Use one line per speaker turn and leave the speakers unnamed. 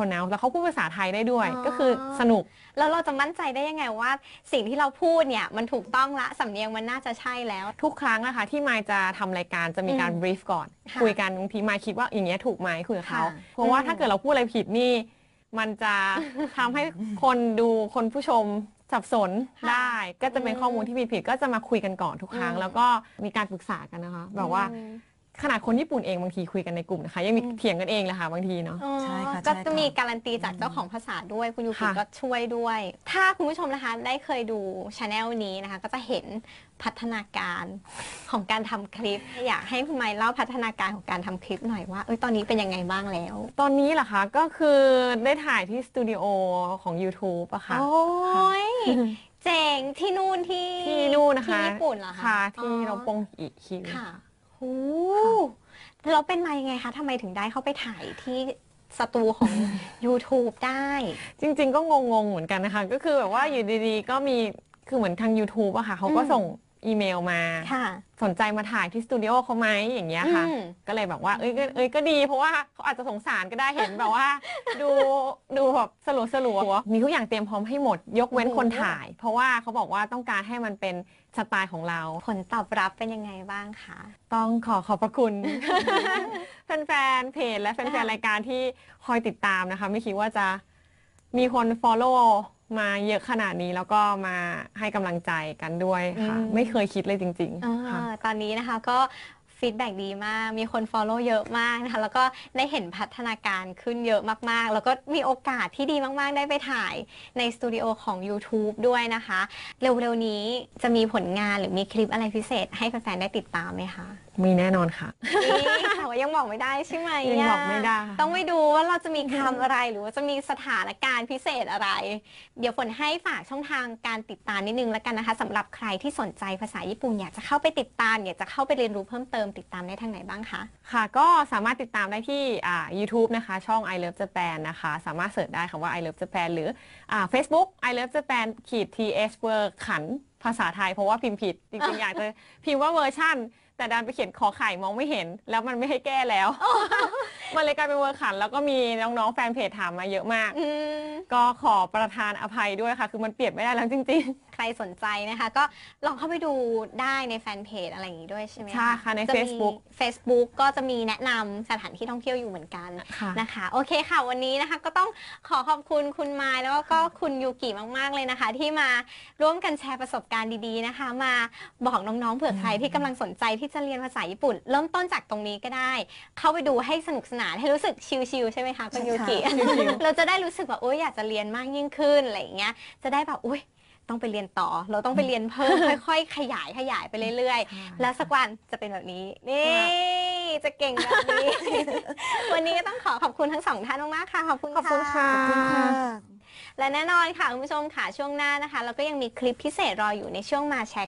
pronounce แล้วเขาพูดภาษาไทยได้ด้วย
อ๋อ
ก็คือสนุก
แล้วเราจะมั่นใจได้ยังไงว่า สิ่งที่เราพูดเนี่ยมันถูกต้องละสำเนียงมันน่าจะใช่แล้ว
ทุกครั้งนะคะที่มายจะทำรายการจะมีการ
อืม
brief ก่อน
ค่ะ
คุยกันบางทีมายคิดว่าอย่างเงี้ยถูกไหมคุยกับเขา
ค่ะ
เพราะว่า
อืม
ถ้าเกิดเราพูดอะไรผิดนี่ มันจะทำให้คนดูคนผู้ชมสับสนได้ ก็จะเป็นข้อมูลที่ผิดผิดๆก็จะมาคุยกันก่อนทุกครั้ง
อืม
แล้วก็มีการปรึกษากันนะคะแบบว่า
อืม
ขนาดคนญี่ปุ่นเองบางทีคุยกันในกลุ่มนะคะ ยังมี
อืม
เถียงกันเองเลยค่ะบางทีเนาะ
ใช่ค่ะ
ก็
ใช่ค่ะ
จะมีการันตีจากเจ้าของภาษาด้วยคุณยูกิ
ค่ะ
ก็ช่วยด้วย ถ้าคุณผู้ชมนะคะได้เคยดูช anel นี้นะคะ ก็จะเห็นพัฒนาการของการทำคลิป อยากให้คุณไมค์เล่าพัฒนาการของการทำคลิปหน่อยว่าเอ้ยตอนนี้เป็นยังไงบ้างแล้ว
ตอนนี้เหรอคะก็คือได้ถ่ายที่สตูดิโอของ YouTube อะค่ะ
โอ้ยเจ๋งที่นู่นที่
ที่นู่นนะคะ
ที่ญี่ปุ่นเหรอคะ
ค่ะ ที่
อ๋อ
เราปงอีกคิว
ค่ะ โอ้เราเป็นมายังไงคะทำไมถึงได้เข้าไปถ่ายที่สตูของ YouTube ได้
จริง ๆ ก็งง ๆ เหมือนกันนะคะ ก็คือแบบว่าอยู่ดีๆ ก็มีคือเหมือนทาง YouTube อะค่ะเขาก็
อืม
ส่ง อีเมลมา
ค่ะ
สนใจมาถ่ายที่สตูดิโอเขาไหมอย่างเงี้ยค่ะ
อืม
ก็เลยแบบว่าเอ้ยก็เอ้ยก็ดี เพราะว่าเขาอาจจะสงสารก็ได้เห็นแบบว่า ดูดูแบบสลัวสลัวๆมีทุกอย่างเตรียมพร้อมให้หมด ยกเว้น
โอ้โห
คนถ่าย เพราะว่าเขาบอกว่าต้องการให้มันเป็นสไตล์ของเรา
ผลตอบรับเป็นยังไงบ้างคะ
ต้องขอขอบพระคุณ แฟนๆเพจและแฟนๆรายการที่คอยติดตามนะคะ ไม่คิดว่าจะมีคน follow มาเยอะขนาดนี้แล้วก็มาให้กำลังใจกันด้วยค่ะ
อืม
ไม่เคยคิดเลยจริง
อ่า
ๆค่ะ
ตอนนี้นะคะก็ ฟีดแบ็ดีมาก มีคน Follow เยอะมากนะคะ แล้วก็ได้เห็นพัฒนาการขึ้นเยอะมากๆ แล้วก็มีโอกาสที่ดีมากๆ ได้ไปถ่ายในสตูดิโอของ YouTube ด้วยนะคะ เร็วๆ นี้จะมีผลงานหรือมีคลิปอะไรพิเศษ ให้แฟนๆ ได้ติดตามไหมคะ
มีแน่นอนค่ะ
นี่ค่ะว่ายังบอกไม่ได้ใช่ไหม
ยังบอกะไม่ได้
ต้องไปดูว่าเราจะมีคำอะไรหรือว่าจะมีสถานการณ์พิเศษอะไร เดี๋ยวฝนให้ฝากช่องทางการติดตามนิดนึงแล้วกันนะคะสำหรับใครที่สนใจภาษาญี่ปุ่นอยากจะเข้าไปติดตามอยากจะเข้าไปเรียนรู้เพิ่มเติมติดตามได้ทางไหนบ้างคะ
ค่ะ ก็สามารถติดตามได้ที่อ่า YouTube นะคะ ช่อง I Love Japan นะคะ สามารถเสิร์ชได้คำว่า I Love Japan หรืออ่า Facebook I Love Japan ขีด TH เวอร์ขันภาษาไทยเพราะว่าพิมพ์ผิด จริงๆ อยากจะพิมพ์ว่าเวอร์ชั่น แต่ดันไปเขียนขอไข่มองไม่เห็น แล้วมันไม่ให้แก้แล้ว มันเลยกลายเป็นเวอร์ขัน แล้วก็มีน้องๆแฟนเพจถามมาเยอะมาก
อืม
ก็ขอประทานอภัยด้วยค่ะ คือมันเปลี่ยนไม่ได้แล้วจริง
ใครสนใจนะคะ ก็ลองเข้าไปดูได้ในแฟนเพจอะไรอย่างนี้ด้วยใช่ไหม
ใช่ค่ะใน
จมี
Facebook
Facebook ก็จะมีแนะนำสถานที่ท่องเที่ยวอยู่เหมือนกัน
ๆค่ะ
นะคะ โอเคค่ะ วันนี้นะคะ ก็ต้องขอขอบคุณคุณไมายแล้วก็คุณยูกิมาก ๆ เลยนะคะ ที่มาร่วมกันแชร์ประสบการณ์ดีๆนะคะ มาบอกน้องๆเผื่อใครที่กำลังสนใจที่จะเรียนภาษาญี่ปุ่น เริ่มต้นจากตรงนี้ก็ได้ เข้าไปดูให้สนุกสนานให้รู้สึกชิลๆใช่ไหมคะคุณ
ใช่
ยู
ค่ะ
กิเราจะได้รู้สึกว่าโอ๊ยอยากจะเรียนมากยิ่งขึ้นอะไรอย่างเงี้ยจะได้แบบอุ้ยต้องไปเรียนต่อ เราต้องไปเรียนเพิ่มค่อยๆ ขยายขยายไปเรื่อยๆ
ใช่
แล้วสักวันจะเป็นแบบนี้ นี่ จะเก่งแบบนี้ วันนี้ก็ต้องขอขอบคุณทั้งสองท่านมากๆค่ะ ขอบคุณ
ขอบคุณค่ะ
ขอบคุณค่ะ
และแน่นอนค่ะ คุณผู้ชมค่ะช่วงหน้านะคะ เราก็ยังมีคลิปพิเศษรออยู่ในช่วงมาแชร์